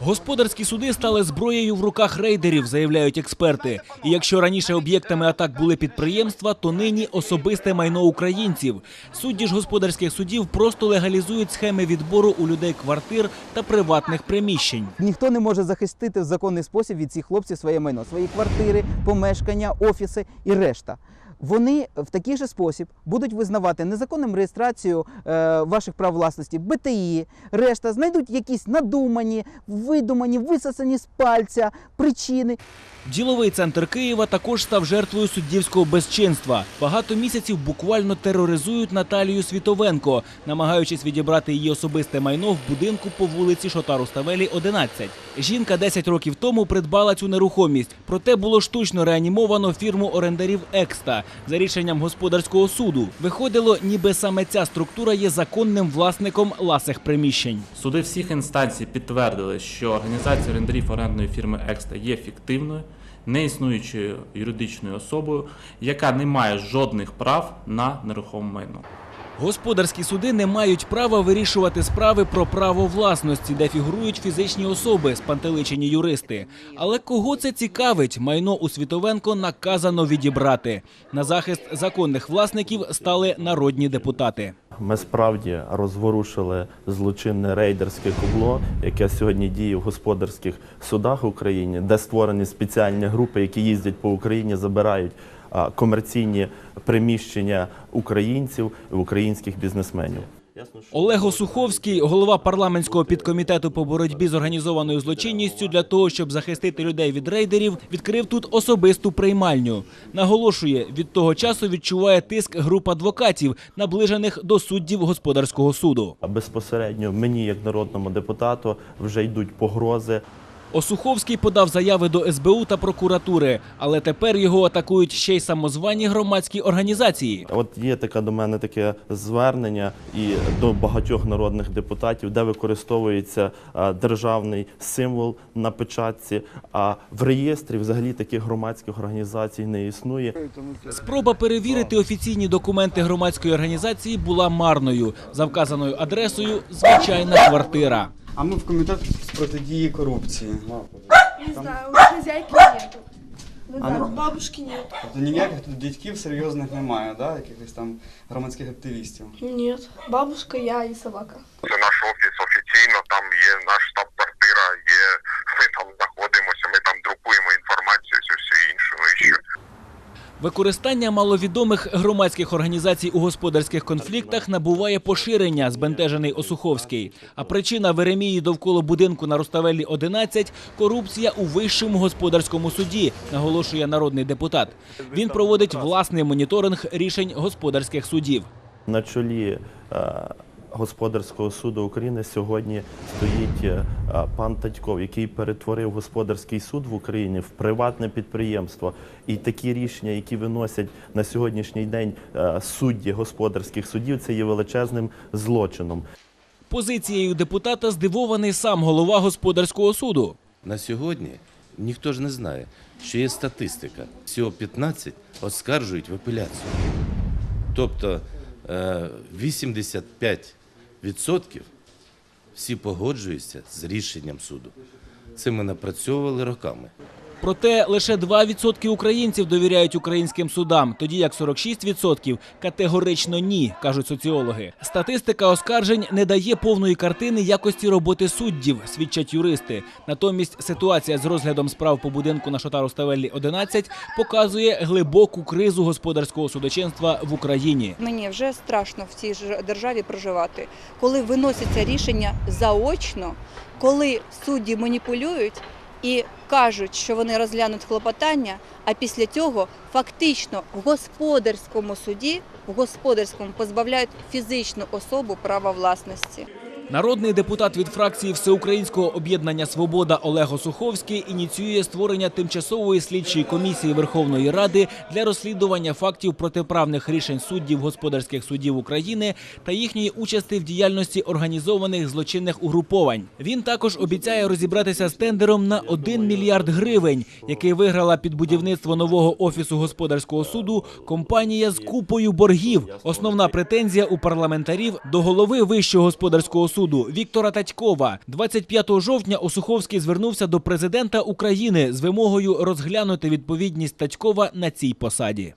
Господарські суди стали зброєю в руках рейдерів, заявляють експерти. І якщо раніше об'єктами атак були підприємства, то нині особисте майно українців. Судді ж господарських судів просто легалізують схеми відбору у людей квартир та приватних приміщень. Ніхто не може захистити в законний спосіб від цих хлопців своє майно, свої квартири, помешкання, офіси і решта. Вони в такий же спосіб будуть визнавати незаконним реєстрацію е, ваших прав власності, БТІ, решта знайдуть якісь надумані, видумані, висосані з пальця причини. Діловий центр Києва також став жертвою суддівського безчинства. Багато місяців буквально тероризують Наталію Світовенко, намагаючись відібрати її особисте майно в будинку по вулиці Шотару Ставелі, 11. Жінка 10 років тому придбала цю нерухомість, проте було штучно реанімовано фірму орендарів Екста за рішенням господарського суду. Виходило, ніби саме ця структура є законним власником ласих приміщень. Суди всіх інстанцій підтвердили, що організація орендарів орендної фірми Екста є фіктивною, неіснуючою юридичною особою, яка не має жодних прав на нерухоме майно. Господарські суди не мають права вирішувати справи про право власності, де фігурують фізичні особи, спантеличені юристи. Але кого це цікавить? Майно у Світовенко наказано відібрати. На захист законних власників стали народні депутати. Ми справді розворушили злочинне рейдерське кубло, яке сьогодні діє в господарських судах в Україні, де створені спеціальні групи, які їздять по Україні, забирають комерційні приміщення українців і українських бізнесменів. Олег Осуховський, голова парламентського підкомітету по боротьбі з організованою злочинністю, для того, щоб захистити людей від рейдерів, відкрив тут особисту приймальню. Наголошує, від того часу відчуває тиск груп адвокатів, наближених до суддів господарського суду. Безпосередньо мені, як народному депутату, вже йдуть погрози. Осуховський подав заяви до СБУ та прокуратури, але тепер його атакують ще й самозвані громадські організації. От є таке до мене таке звернення і до багатьох народних депутатів, де використовується державний символ на печатці. А в реєстрі взагалі таких громадських організацій не існує. Спроба перевірити офіційні документи громадської організації була марною. За вказаною адресою звичайна квартира. А ми в комітет з протидії корупції. Не знаю, у хозяйки нету. Не А знаю, ну- у бабушки нет. Тобто ніяких тут дядьків серйозних немає, да? якихось там громадських активістів. Нет. Бабушка, я и собака. Це наш офіс офіційно, там є наш штаб-квартира, є ми там знаходимося, ми там друкуємо інформацію, все, все інше. Ну і що? Використання маловідомих громадських організацій у господарських конфліктах набуває поширення, збентежений Осуховський. А причина Веремії довкола будинку на Руставелі 11 – корупція у вищому господарському суді, наголошує народний депутат. Він проводить власний моніторинг рішень господарських судів. На чолі е, господарського суду України сьогодні стоїть е, пан Татьков, який перетворив господарський суд в Україні в приватне підприємство. І такі рішення, які виносять на сьогоднішній день е, судді господарських судів, це є величезним злочином. Позицією депутата здивований сам голова господарського суду. На ссьогодні ніхто ж не знає, що є статистика. Всього 15 оскаржують в апеляцію. Тобто 85% всі погоджуються з рішенням суду. Це ми напрацьовували роками. Проте лише 2% українців довіряють українським судам, тоді як 46% категорично ні, кажуть соціологи. Статистика оскаржень не дає повної картини якості роботи суддів, свідчать юристи. Натомість ситуація з розглядом справ по будинку на Шотару Ставеллі 11 показує глибоку кризу господарського судочинства в Україні. Мені вже страшно в цій державі проживати, коли виносяться рішення заочно, коли судді маніпулюють і кажуть, що вони розглянуть клопотання, а після цього фактично в господарському суді, в господарському позбавляють фізичну особу права власності. Народний депутат від фракції Всеукраїнського об'єднання Свобода Олег Осуховський ініціює створення тимчасової слідчої комісії Верховної Ради для розслідування фактів протиправних рішень суддів господарських судів України та їхньої участі в діяльності організованих злочинних угруповань. Він також обіцяє розібратися з тендером на 1 мільярд гривень, який виграла під будівництво нового офісу господарського суду компанія з купою боргів. Основна претензія у парламентарів до голови Вищого господарського суду суду Віктора Татькова. 25 жовтня Осуховський звернувся до президента України з вимогою розглянути відповідність Татькова на цій посаді.